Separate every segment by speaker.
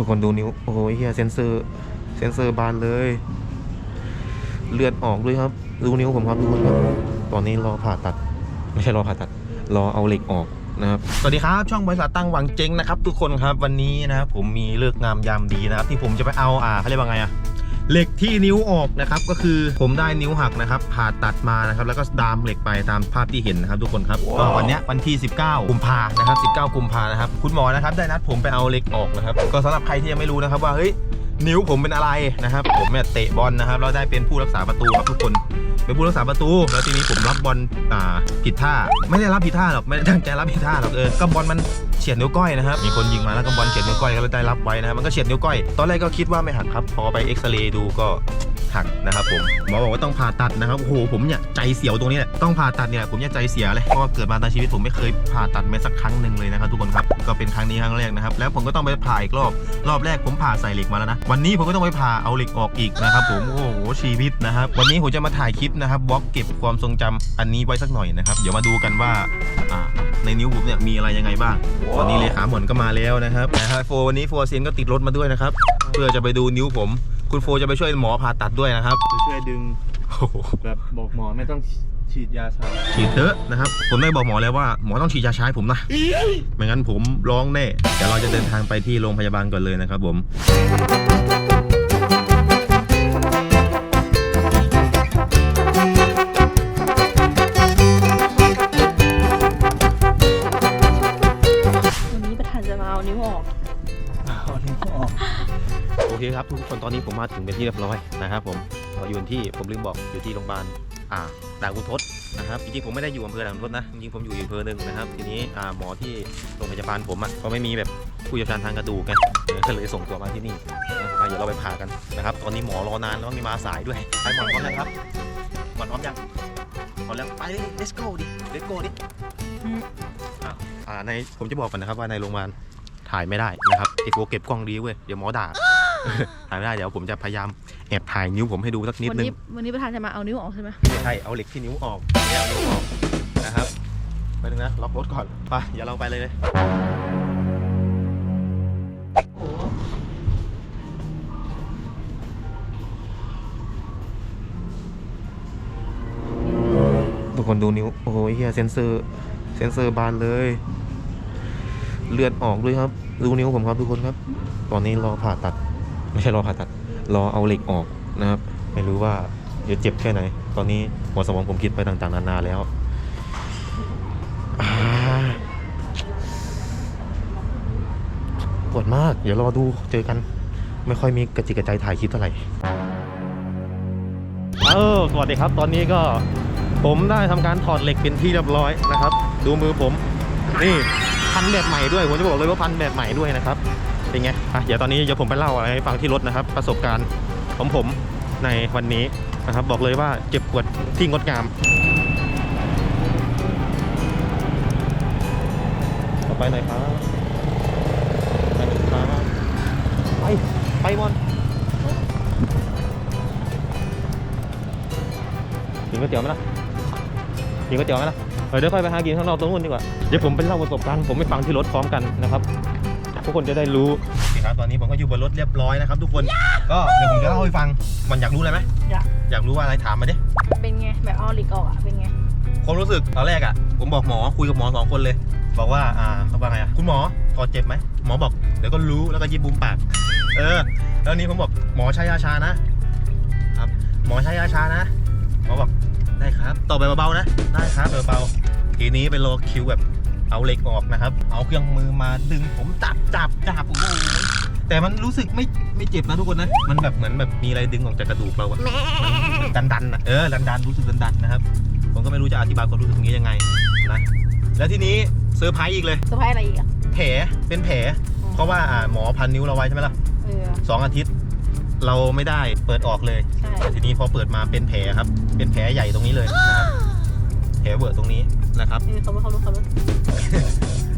Speaker 1: ทุกคนดูนิ้ว โอ้ยเฮียเซนเซอร์ เซนเซอร์บานเลย เลือดออกด้วยครับ ดูนิ้วผมครับทุกคนครับ ตอนนี้รอผ่าตัด ไม่ใช่รอผ่าตัด รอเอาเหล็กออกนะครับสวัสดีครับ ช่องบริษัทตั้งหวังเจงนะครับ ทุกคนครับวันนี้นะครับผมมีเลิกงามยามดีนะครับที่ผมจะไปเอาอ่าเขาเรียกว่าไงอะ เหล็กที่นิ้วออกนะครับก็คือผมได้นิ้วหักนะครับผ่าตัดมานะครับแล้วก็ดามเหล็กไปตามภาพที่เห็นนะครับทุกคนครับก็วันเนี้ยวันที่ 19 กุมภานะครับ 19 กุมภานะครับคุณหมอนะครับได้นัดผมไปเอาเหล็กออกนะครับก็สำหรับใครที่ยังไม่รู้นะครับว่าเฮ้ยนิ้วผมเป็นอะไรนะครับ ผมเนี่ยเตะบอลนะครับแล้วได้เป็นผู้รักษาประตูครับทุกคนเป็นผู้รักษาประตู แล้วทีนี้ผมรับบอลอ่าผิดท่า ไม่ได้รับผิดท่าหรอกไม่ได้ตั้งใจรับผิดท่าหรอกเออก็บอลมัน เฉียดนิ้วก้อยนะครับ มีคนยิงมาแล้วก็บอลเฉียดนิ้วก้อยก็เลยได้รับไว้นะครับ มันก็เฉียดนิ้วก้อย ตอนแรกก็คิดว่าไม่หักครับ พอไปเอ็กซเรย์ดูก็หักนะครับผม หมอบอกว่าต้องผ่าตัดนะครับ โอ้โห ผมเนี่ยใจเสียวตรงนี้แหละ ต้องผ่าตัดเนี่ยผมเนี่ยใจเสียเลย เพราะว่าเกิดมาในชีวิตผมไม่เคยผ่าตัดแม้สักครั้งหนึ่งเลยนะครับทุกคนครับ ก็เป็นครั้งนี้ครั้งแรกนะครับ แล้วผมก็ต้องไปผ่าอีกรอบ รอบแรกผมผ่าใส่เหล็กมาแล้วนะ วันนี้ผมก็ต้องไปผ่าเอาเหล็กออกอีกนะครับผม โอ้โห ชีวิตนะครับ วันนี้ผมจะมาถ่ายคลิปนะครับบล็อกเก็บความทรงจำอันนี้ไว้สักหน่อยนะครับ เดี๋ยวมาดูกันว่าอ่าในนิ้วผมเนี่ยมีอะไรยังไงบ้างตอนนี้เลขาหมอนก็มาแล้วนะครับนะฮะโฟวันนี้โฟเซียนก็ติดรถมาด้วยนะครับ เพื่อจะไปดูนิ้วผม คุณโฟจะไปช่วยหมอผ่าตัดด้วยนะครับ
Speaker 2: จะช่วยดึง
Speaker 1: โอ้โห
Speaker 2: แบบบอกหมอไม่ต้องฉีดยาชา
Speaker 1: ฉีดเถอะนะครับ ผมได้บอกหมอแล้วว่าหมอต้องฉีดยาชาให้ผมนะไม่งั้นผมร้องแน่เดี๋ยวเราจะเดินทางไปที่โรงพยาบาลก่อนเลยนะครับผม เคครับทุกคนตอนนี้ผมมาถึงเป็นที่เรียบร้อยนะครับผมเราอยู่ที่ผมลืมบอกอยู่ที่โรงพยาบาลอ่าด่านคุณทศนะครับจริงๆผมไม่ได้อยู่อำเภอด่านคุณทศนะจริงๆผมอยู่อีกอำเภอหนึ่งนะครับ ทีนี้อ่าหมอที่โรงพยาบาลผมอะก็ไม่มีแบบผู้เชี่ยวชาญทางกระดูกไงเออก็เลยส่งตัวมาที่นี่นะอะเดี๋ยวเราไปผ่ากันนะครับ ตอนนี้หมอรอนานแล้วมีมาสายด้วยไปหมอนพร้อมยังครับหมอนพร้อมยังพร้อมแล้วไปเลย let's go ดิ let's go ดิ
Speaker 3: อืม
Speaker 1: อะอ่าในผมจะบอกก่อนนะครับว่าในโรงพยาบาลถ่ายไม่ได้นะครับไอโฟเก็บกล้องดีเว้ยเดี๋ยวหมอด่า ถ่ายไม่ได้เดี๋ยวผมจะพยายามแอบถ่ายนิ้วผมให้ดูสักนิด
Speaker 3: วัน
Speaker 1: นึง
Speaker 3: นี้วันนี้ประธานจะมาเอานิ้วออกใช่ไหม
Speaker 1: ไม่ใช่เอาเหล็กที่นิ้วออกไม่เอานิ้วออกนะครับไปนึงนะล็อกรถก่อนไปอย่าเราไปเลยเลยทุกคนดูนิ้วโอ้ยเฮียเซนเซอร์เซนเซอร์บานเลย เลือดออกด้วยครับ ดูนิ้วผมครับทุกคนครับ ตอนนี้รอผ่าตัด ไม่ใช่รอผ่าตัด รอเอาเหล็กออกนะครับ ไม่รู้ว่าจะเจ็บแค่ไหน ตอนนี้หัวสมองผมคิดไปต่างๆ นานาแล้วอ่าปวดมาก เดี๋ยวรอดูเจอกัน ไม่ค่อยมีกระจิกกระใจถ่ายคลิปเท่าไหร่เออสวัสดีครับ ตอนนี้ก็ผมได้ทำการถอดเหล็กเป็นที่เรียบร้อยนะครับ ดูมือผม นี่พันแบบใหม่ด้วย ผมจะบอกเลยว่าพันแบบใหม่ด้วยนะครับ เป็นไงอะเดี๋ยวตอนนี้เดี๋ยวผมไปเล่าอะไรให้ฟังที่รถนะครับ ประสบการณ์ของผมในวันนี้นะครับ บอกเลยว่าเจ็บปวดที่งดงาม ต่อไปหน่อยครับไปหนึ่งครับไปไปบอลกินก๋วยเตี๋ยวไหมล่ะกินก๋วยเตี๋ยวไหมล่ะเออเดี๋ยวค่อยไปหากินข้างนอกตรงนู้นดีกว่า เดี๋ยวผมไปเล่าประสบการณ์ผมไปฟังที่รถพร้อมกันนะครับ ทุกคนจะได้รู้ครับตอนนี้ผมก็อยู่บนรถเรียบร้อยนะครับ ทุกคนก็เดี๋ยวผมจะเล่าให้ฟังมันอยากรู้อะไรไหม
Speaker 3: อยาก
Speaker 1: อยากรู้ว่าอะไรถามมาดิ
Speaker 3: เป็นไง แบบเอาเหล็กออกอะ เป็นไง
Speaker 1: ความรู้สึกตอนแรกอะผมบอกหมอคุยกับหมอสองคนเลย บอกว่าอ่าเขาว่าไงอะคุณหมอถอดเจ็บไหมหมอบอกเดี๋ยวก็รู้แล้วก็ยิ้มบุมปาก เออ แล้วนี้ผมบอกหมอใช้ยาชานะ ครับ หมอใช้ยาชานะหมอบอกได้ครับต่อไปเบาๆนะ ได้ครับเบาๆทีนี้เป็นรอคิวแบบ เอาเหล็กออกนะครับ เอาเครื่องมือมาดึงผมจับจับจับโอ้โหแต่มันรู้สึกไม่ไม่เจ็บนะทุกคนนะ มันแบบเหมือนแบบมีอะไรดึงออกจากกระดูกเราอะมันดันดันๆอะเออดันดันๆรู้สึกดันดันๆนะครับ ผมก็ไม่รู้จะอธิบายความรู้สึกตรงนี้ยังไงนะแล้วทีนี้เซอร์ไพรส์อีกเลย
Speaker 3: เซอร์ไพรส์อะไรอีกอะ
Speaker 1: แผลเป็นแผล เพราะว่าอ่าหมอพันนิ้วเราไว้ใช่ไหมล่ะ
Speaker 3: เออ
Speaker 1: สองอาทิตย์เราไม่ได้เปิดออกเลย
Speaker 3: ใช่
Speaker 1: แต่ทีนี้พอเปิดมาเป็นแผลครับ เป็นแผลใหญ่ตรงนี้เลยนะครับแผลเวอะตรงนี้ นะครับ
Speaker 3: เออเขาไม่เขารู้เขารู้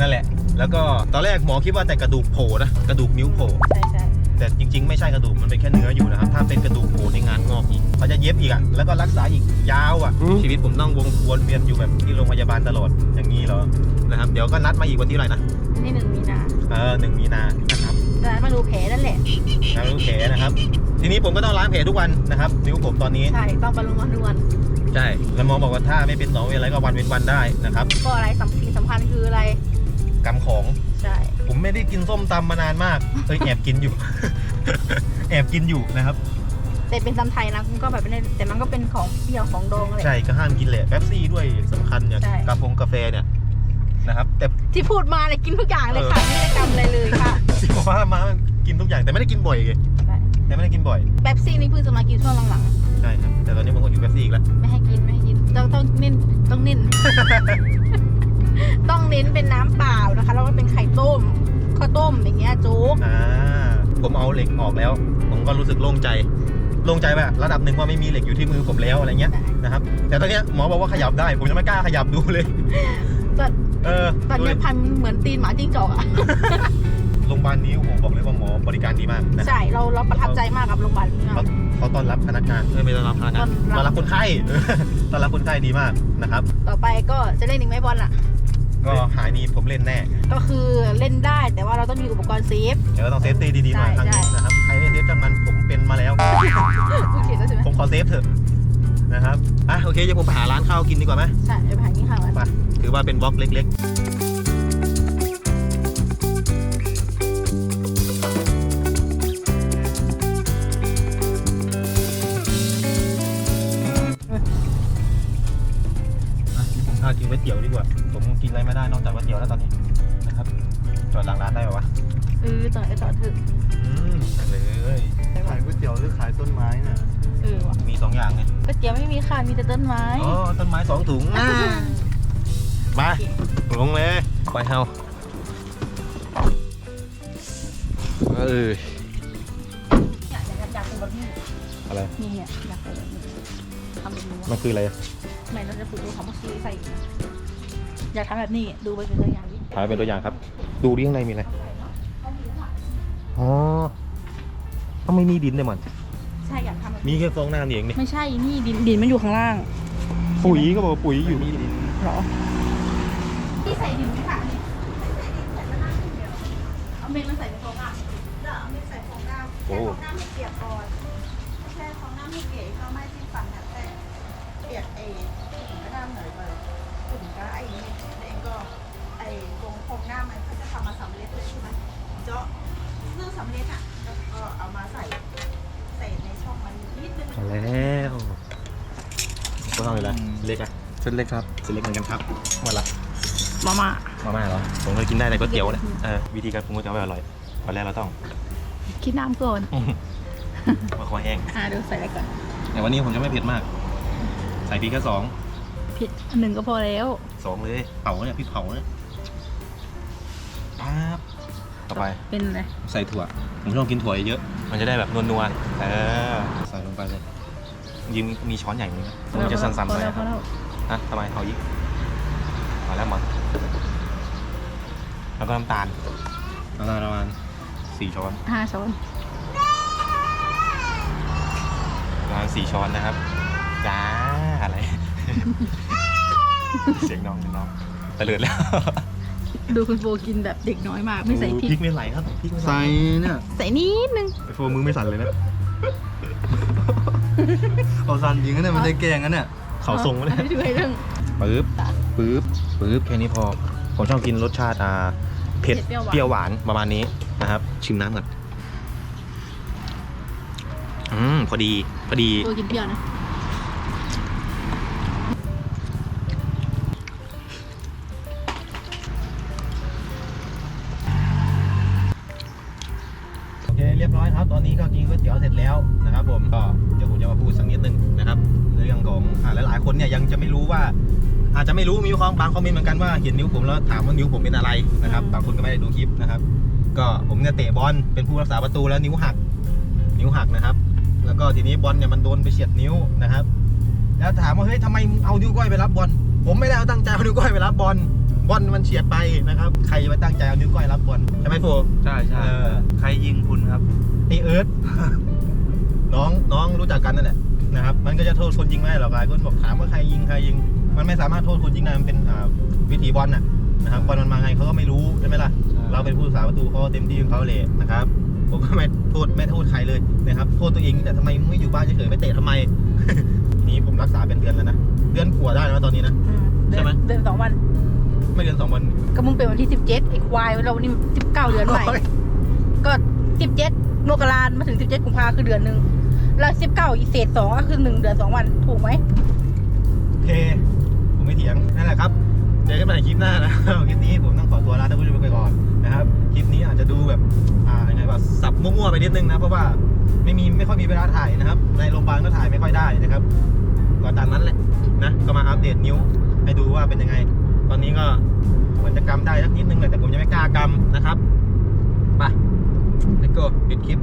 Speaker 1: นั่นแหละ แล้วก็ตอนแรกหมอคิดว่าแต่กระดูกโผล่นะกระดูกนิ้วโผล่
Speaker 3: ใช่ใช่
Speaker 1: แต่จริง ๆ ไม่ใช่กระดูกมันเป็นแค่เนื้ออยู่นะครับ ถ้าเป็นกระดูกโผล่ในงานงอกอีกเขาจะเย็บอีกอะแล้วก็รักษาอีกยาวอะ ชีวิตผมต้องวงวนเวียนอยู่แบบที่โรงพยาบาลตลอดอย่างนี้เหรอนะครับเดี๋ยวก็นัดมาอีกวันที่อะไหรนะ
Speaker 3: นี่หนึ่งมีนา
Speaker 1: เออหนึ่งมีนานะครับ
Speaker 3: แต่มาดูแผล
Speaker 1: ล้างนิ้วแผลนะครับ ทีนี้ผมก็ต้องล้างแผลทุกวันนะครับ นิ้วผมตอนนี้
Speaker 3: ใช่ ต้องบำรุงทุกวัน
Speaker 1: ใช่แล้วหมอบอกว่าถ้าไม่เป็นหนองเป็นอะไรก็วันเว้นวันได้นะครับ
Speaker 3: ก็อะไรสำคัญสำคัญคืออะไร
Speaker 1: กำของ
Speaker 3: ใช่
Speaker 1: ผมไม่ได้กินส้มตำมานานมากเอ้ยแอบกินอยู่ แอบกินอยู่นะครับ
Speaker 3: แต่เป็นตำไทยนะมันก็แบบไม่ได้แต่มันก็เป็นของเปรี้ยวของดองอะไร
Speaker 1: ใช่ก็ห้ามกินแหละแป๊บซี่ด้วยสำคัญอย่าง
Speaker 3: ใช่
Speaker 1: กาแฟกาแฟเนี่ยนะครับ แต่
Speaker 3: ที่พูดมาเนี่ยกินทุกอย่างเลยค่ะไม่ได้กำอะไรเลยค่ะ
Speaker 1: ที่บอกว่ามากินทุกอย่างแต่ไม่ได้กินบ่อยไง
Speaker 3: ใช่
Speaker 1: แต่ไม่ได้กินบ่อย
Speaker 3: เป๊ปซี่นี่เพิ่งจะมากินช่วงหลัง
Speaker 1: ใช่ครับ แต่ตอนนี้ผมก็อยู่แป๊บซี่อีกแล้ว
Speaker 3: ๆไม่ให้กินไม่ให้กินต้องต้องเน้นต้องเน้น ต้องเน้นเป็นน้ำเปล่านะคะ แล้วก็เป็นไข่ต้มข้าวต้มอย่างเงี้ยโจ๊ก
Speaker 1: อ่า ผมเอาเหล็กออกแล้ว ผมก็รู้สึกโล่งใจ โล่งใจว่าระดับหนึ่งว่าไม่มีเหล็กอยู่ที่มือผมแล้วอะไรเงี้ยนะครับ แต่ตอนเนี้ยหมอบอกว่าขยับได้ ผมยังไม่กล้าขยับดูเลย
Speaker 3: แต่
Speaker 1: เออ
Speaker 3: ตอน
Speaker 1: ดู
Speaker 3: เนี้
Speaker 1: เลย
Speaker 3: ยพันเหมือนตีนหมาจิ้งจอกอะ
Speaker 1: โรงพยาบาลนี้โอ้โหบอกเลยว่าหมอบริการดีมากนะ
Speaker 3: ใช่เราเราประทับใจมากกับโรงพยาบาลนี้
Speaker 1: เขาเขาต้อนรับพนักงานเอ้ยไม่ต้อนรับพนักงาน
Speaker 3: ต้อนรับ
Speaker 1: ต้อนรับคนไข้ ต้อนรับคนไข้ดีมากนะครับ
Speaker 3: ต่อไปก็จะเล่นอีกไหมบอลอะ
Speaker 1: ก็หายดีผมเล่นแน่
Speaker 3: ก็คือเล่นได้แต่ว่าเราต้องมีอุปกรณ์เซฟ
Speaker 1: เดี๋ยวต้องเซฟตี้ดีๆหน่อย
Speaker 3: ใช่
Speaker 1: ทางนี้
Speaker 3: ใช่
Speaker 1: นะครับใครไม่เซฟจังมันผมเป็นมาแล้ว
Speaker 3: โอเคแล้วใช่ไหม
Speaker 1: ผมขอเซฟเถอะนะครับอะโอเคเดี๋ยวผมไปหาร้านข้าวกินดีกว่าไหม
Speaker 3: ใช่เดี๋ยวไปหาที่ข้างร้าน
Speaker 1: ไปถือว่าเป็นบล็อกเล็ก ๆ เตี๋ยวดีกว่า ผมกินอะไรไม่ได้นอกจากก๋วยเตี๋ยวแล้วตอนนี้นะครับ จอดหลังร้านได้ปะวะ
Speaker 3: เออต่อไอ้ต่อถึง
Speaker 1: อืมได้เลย
Speaker 2: ขายก๋วยเตี๋ยวหรือขายต้นไม้น่ะ
Speaker 3: เออว่ะ
Speaker 1: มีสองอย่างไง
Speaker 3: ก๋วยเตี๋ยวไม่มีค่ะมีแต่ต้นไม้
Speaker 1: อ๋อต้นไม้สองถุงอ่ามาลงเลยไปเฮาเออ
Speaker 3: อยากอยากอยากเป็นแบบนี้
Speaker 1: อะไร
Speaker 3: นี่เนี่ยอยากเป็นแบบนี้ทำแบบนี้
Speaker 1: มันคืออะไร
Speaker 3: ทำไมเราจะฝึกดูคำว่าซีใส่ อยากทำแบบนี้ดูไปเป็นตัวอย่างดิ
Speaker 1: ถ่ายเป็นตัวอย่างครับ ดูดิข้างในมีอะไร อ๋อต้องไม่มีดินเลยมัน
Speaker 3: ใช่อยากทำแบบ
Speaker 1: มีแค่ฟองน้ำนี่เองนี่
Speaker 3: ไม่ใช่นี่ดินดินมันอยู่ข้างล่าง
Speaker 1: ปุ๋ยก็บอกว่าปุ๋ยอยู่นี่
Speaker 3: เหรอที่ใส่ดินไหมคะนี่เอาเม็ดมาใส่ในโต๊ะอะ
Speaker 4: เดี๋ยวเอามีดใส่ฟองน้ำ
Speaker 1: โอ้
Speaker 4: แช่ฟองน้ำให้เปียกก่อนแช่ฟองน้ำให้เปียกก็ไม่ที่ฝันนะแต่เปียกเอง ถึงก็ไอ้นี่เองก็ไอ้วงฟองน้ำมันก็จะทำมาสำเร็จเลยใช่ไหมเจาะเรื่องสำเร็จอะแล้วก็เอามาใส่ใส่ในช่องมันนิดนึง
Speaker 1: เอาแล้วก็ทำอะไรเล็กอะ
Speaker 2: เส้นเล็กครับ
Speaker 1: เส้นเล็กเหมือนกันครับวันละ
Speaker 3: มาม่า
Speaker 1: มาม่าเหรอผมเคยกินได้ในก๋วยเตี๋ยวนะเออวิธีการปรุงก๋วยเตี๋ยวให้อร่อยตอนแรกเราต้อง
Speaker 3: คิดน้ำก่อน
Speaker 1: มาคอแห้ง
Speaker 3: อ่าดูใส่อะไรก่อน
Speaker 1: แต่วันนี้ผมจะไม่เผ็ดมาก ใส่พริกแค่สอง
Speaker 3: ผิดอันหนึ่งก็พอแล้ว
Speaker 1: สองเลยเผาเนี่ยพริกเผาเนี่ยปั๊บต่อไป
Speaker 3: เป็นอะไร
Speaker 1: ใส่ถั่วผมชอบกินถั่วเยอะมันจะได้แบบนัวๆเออใส่ลงไปเลยยิงมีช้อนใหญ่เลยนะมันจะสั่นๆ
Speaker 3: พอ
Speaker 1: เลย
Speaker 3: แล้ว
Speaker 1: นะ
Speaker 3: พอแล้ว
Speaker 1: ฮะทำไมเอายิกมาแล้วมันแล้วก็น้ำตาลน้ำตาลประมาณสี่ช้อน
Speaker 3: ห้าช้อน
Speaker 1: ประมาณสี่ช้อนนะครับจ้าอะไร เสียงน้องเสียงน้องตะเลือดแล้ว
Speaker 3: ดูคุณโบกินแบบเด็กน้อยมากไม่ใส่พริ
Speaker 1: พริ
Speaker 3: ก
Speaker 1: กไม่ไหลครับพริกไม่ไหล
Speaker 2: ใส่เนี่ย
Speaker 3: ใส่นิดนึง
Speaker 1: ไอโฟมือไม่สั่นเลยนะ
Speaker 2: เอาซันยิงกันเนี่ยมันได้แกล้งกันเนี่ย
Speaker 1: เขาทรงมาเลย
Speaker 3: ไม่ช่วยเรื่อง
Speaker 1: ปึ๊บปึ๊บปึ๊บแค่นี้พอ ผมชอบกินรสชาติอ่าเผ็ด
Speaker 3: เผ็ด
Speaker 1: เป
Speaker 3: เปรี้
Speaker 1: รี้ย
Speaker 3: ยวว
Speaker 1: ห
Speaker 3: หวาน
Speaker 1: วานประมาณนี้นะครับ ชิมน้ำก่อนอืมพอดีพอดี
Speaker 3: โบกินเปรี้ยวนะ
Speaker 1: บางคอมเมนต์เหมือนกันว่าเห็นนิ้วผมแล้วถามว่านิ้วผมเป็นอะไรนะครับบางคนก็ไม่ได้ดูคลิปนะครับ ก็ผมเนี่ยเตะบอลเป็นผู้รักษาประตูแล้วนิ้วหัก นิ้วหักนะครับ แล้วก็ทีนี้บอลเนี่ยมันโดนไปเฉียดนิ้วนะครับ แล้วถามว่าเฮ้ยทำไมมึงเอานิ้วก้อยไปรับบอลผมไม่ได้เอาตั้งใจเอานิ้วก้อยไปรับบอลบอลมันเฉียดไปนะครับ ใครจะไปตั้งใจเอานิ้วก้อยรับบอลใช่ไหมโฟ
Speaker 2: ใช่ใช่
Speaker 1: เออ
Speaker 2: ใครยิงคุณครับ
Speaker 1: ไอเอิร์ธน้องน้องรู้จักกันนั่นแหละนะครับ มันก็จะโทษคนยิงไม่ได้หรอกหลายคนบอกถามว่าใครยิงใครยิง มันไม่สามารถโทษคนยิงได้มันเป็นอ่าวิถีบอลน่ะนะครับบอลมันมาไงเขาก็ไม่รู้ใช่ไหมล่ะ
Speaker 2: ใช่
Speaker 1: เราเป็นผู้รักษาประตูเขาเต็มที่ของเขาเลยนะครับ ผมก็ไม่โทษไม่โทษใครเลยนะครับ โทษตัวเองแต่ทำไมมึงไม่อยู่บ้านเฉยๆไม่เตะทำไมทีนี้ผมรักษาเป็นเดือนแล้วนะเดือนกว่าได้แล้วตอนนี้นะ
Speaker 3: อืมเดือน
Speaker 1: ใช่ไหม
Speaker 3: เดือนสองวัน
Speaker 1: ไม่เดือนสองวัน
Speaker 3: ก็มึงเป็นวันที่สิบเจ็ดไอ้ควายเราวันนี้สิบเก้าเดือนใหม่
Speaker 1: โอ้ย
Speaker 3: ก็สิบเจ็ดมกรามาถึงสิบเจ็ดกุมภาคือเดือนหนึ่งแล้วสิบเก้าอีกเศษสองก็คือหนึ่งเดือนสองวันถูกไหม
Speaker 1: โอเค ผมไม่เถียง นั่นแหละครับ เจอกันใหม่คลิปหน้านะ คลิปนี้ผมต้องขอตัวลาท่านผู้ชมไปก่อนนะครับ คลิปนี้อาจจะดูแบบ อ่ายังไงแบบสับมั่วๆไปนิดนึงนะ เพราะว่าไม่มีไม่ค่อยมีเวลาถ่ายนะครับ ในโรงพยาบาลก็ถ่ายไม่ค่อยได้นะครับก็ตามนั้นแหละนะ ก็มาอัปเดตนิ้วให้ดูว่าเป็นยังไง ตอนนี้ก็เหมือนจะกำได้สักนิดนึงเลยแต่ผมยังไม่กล้ากำนะครับ ไป let's go ปิดคลิป